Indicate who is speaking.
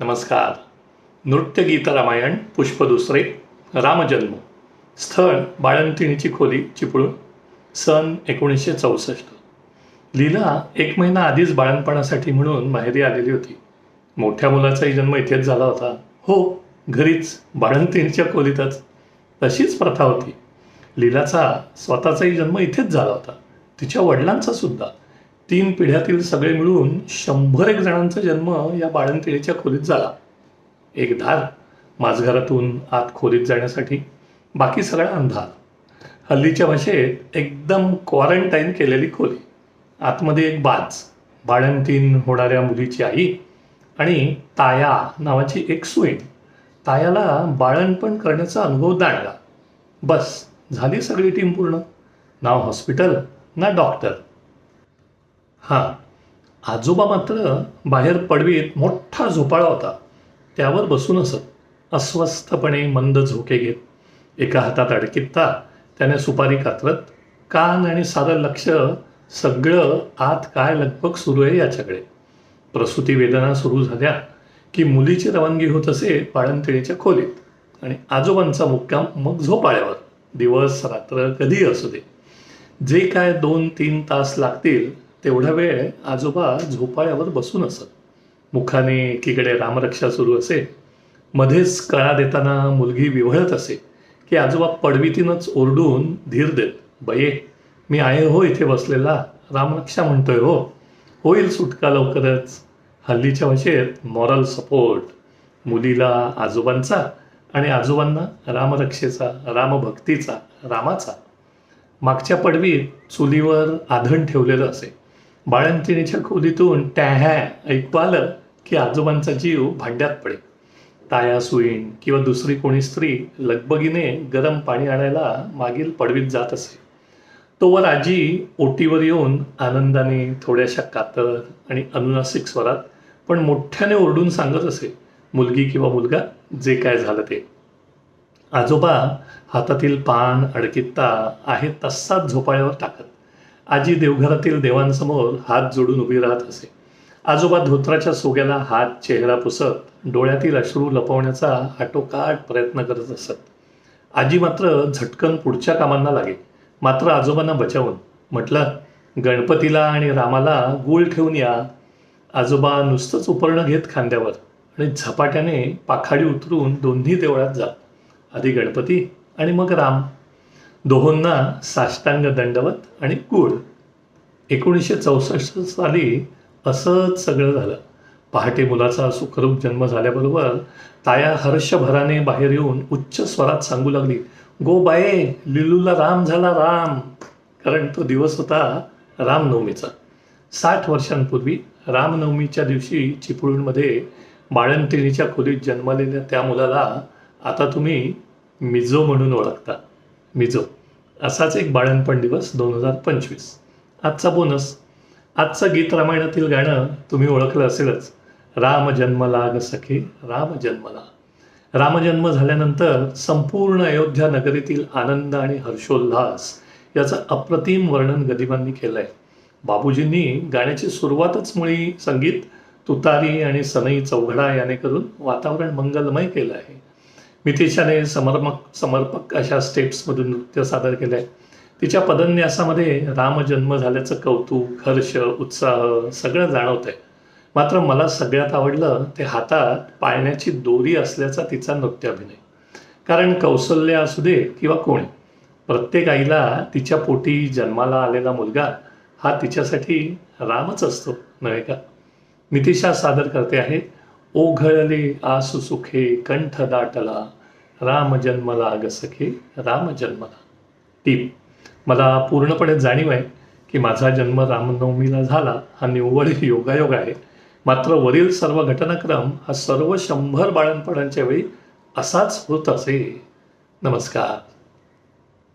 Speaker 1: नमस्कार. नृत्यगीत रामायण पुष्प दुसरे रामजन्म. स्थळ बाळंतिणीची खोली चिपळूण सन एकोणीसशे चौसष्ट. लीला एक महिना आधीच बाळणपणासाठी म्हणून माहेरी आलेली होती. मोठ्या मुलाचाही जन्म इथेच झाला होता. हो घरीच बाळंतिणीच्या खोलीतच. तशीच प्रथा होती. लीलाचा स्वतःचाही जन्म इथेच झाला होता. तिच्या वडिलांचा सुद्धा. तीन पिढ्यातील सगळे मिळून शंभर एक जणांचा जन्म या बाळंतिणीच्या खोलीत झाला. एक धार माझघरातून आत खोलीत जाण्यासाठी बाकी सगळा अंधार. हल्लीच्या भाषेत एकदम क्वारंटाईन केलेली खोली. आतमध्ये एक बाज बाळंतीन होणाऱ्या मुलीची आई आणि ताया नावाची एक सुईण. तायाला बाळणपण करण्याचा अनुभव दांडला बस झाली सगळी टीम पूर्ण. नाव हॉस्पिटल ना डॉक्टर. हां. आजोबा मात्र बाहेर पडवीत मोठा झोपाळा होता. त्यावर बसून असत अस्वस्थपणे मंद झोके घेत. एका हातात अडकित्ता त्याने सुपारी कातरत कान आणि सारं लक्ष सगळं आत काय लगबग सुरू आहे याच्याकडे. प्रसूती वेदना सुरू झाल्या की मुलीची रवानगी होत असे बाळंतिणीच्या खोलीत आणि आजोबांचा मुक्काम मग झोपाळ्यावर. दिवस रात्र कधीही असू दे. जे काय दोन तीन तास लागतील तेवढा वेळ आजोबा झोपाळ्यावर बसून असत. मुखाने एकीकडे रामरक्षा सुरू असे. मध्येच कळा देताना मुलगी विव्हळत असे की आजोबा पडवीतीनच ओरडून धीर देत बये मी आहे हो इथे बसलेला. रामरक्षा म्हणतोय हो. होईल सुटका लवकरच. हल्लीच्या भाषेत मॉरल सपोर्ट मुलीला आजोबांचा आणि आजोबांना रामरक्षेचा रामभक्तीचा रामाचा. मागच्या पडवीत चुलीवर आधण ठेवलेलं असे. बाळंतिणीच्या खोलीतून टॅहॅ ऐकू आलं की आजोबांचा जीव भांड्यात पडे ताया सुईण किंवा दुसरी कोणी स्त्री लगबगीने गरम पाणी आणायला मागील पडवीत जात असे. तोवर आजी ओटीवर येऊन आनंदाने थोड्याशा कातर आणि अनुनासिक स्वरात पण मोठ्याने ओरडून सांगत असे मुलगी किंवा मुलगा जे काय झालं ते. आजोबा हातातील पान अडकित्ता आहे तसाच झोपाळ्यावर टाकत. आजी देवघरातील देवांसमोर हात जोडून उभी राहत असे. आजोबा धोत्राच्या सोग्याला हात चेहरा पुसत डोळ्यातील अश्रू लपवण्याचा आटोकाट प्रयत्न करत असत. आजी मात्र झटकन पुढच्या कामांना लागे मात्र आजोबांना बचावून. म्हटलं गणपतीला आणि रामाला गूळ ठेवून या. आजोबा नुसतंच उपरणं घेत खांद्यावर आणि झपाट्याने पाखाडी उतरून दोन्ही देवळात जा. आधी गणपती आणि मग राम. दोहोंना साष्टांग दंडवत आणि गुळ एकोणीसशे चौसष्ट साली असंच सगळं झालं. पहाटे मुलाचा सुखरूप जन्म झाल्याबरोबर ताया हर्षभराने बाहेर येऊन उच्च स्वरात सांगू लागली गो बाये लिलूला राम झाला राम. कारण तो दिवस होता रामनवमीचा. साठ वर्षांपूर्वी रामनवमीच्या दिवशी चिपळूणमध्ये बाळंतिणीच्या खोलीत जन्मलेल्या त्या मुलाला आता तुम्ही मिझो म्हणून ओळखता. मिझो असाच एक बाळणपण दिवस दोन हजार पंचवीस. आजचा बोनस. आजचं गीत रामायणातील गाणं तुम्ही ओळखलं असेलच. राम जन्मला ग सखे राम जन्मला रामजन्म झाल्यानंतर संपूर्ण अयोध्या नगरीतील आनंद आणि हर्षोल्हास याचं अप्रतिम वर्णन गदिमांनी आहे बाबूजींनी गाण्याची सुरुवातच मुळी संगीत तुतारी आणि सनई चौघडा याने करून वातावरण मंगलमय केलं आहे. मितिशाने समर्मक समर्पक अशा स्टेप्समधून नृत्य सादर केलं आहे तिच्या पदन्यासामध्ये रामजन्म झाल्याचं कौतुक हर्ष उत्साह सगळं जाणवत आहे मात्र मला सगळ्यात आवडलं ते हातात पाळण्याची दोरी असल्याचा तिचा नृत्याभिनय. कारण कौशल्य असू दे किंवा कोणी प्रत्येक आईला तिच्या पोटी जन्माला आलेला मुलगा हा तिच्यासाठी रामच असतो नव्हे का? मितिशा सादर करते आहे. ओघळले आसू सुखे कंठ दाटला राम जन्मला ग सखे राम जन्मला टीम मला पूर्णपणे जाणीव आहे की माझा जन्म रामनवमीला झाला हा निव्वळ योगायोग आहे. मात्र वरील सर्व घटनाक्रम हा सर्व शंभर बाळणपणांच्या वेळी असाच होत असे. नमस्कार.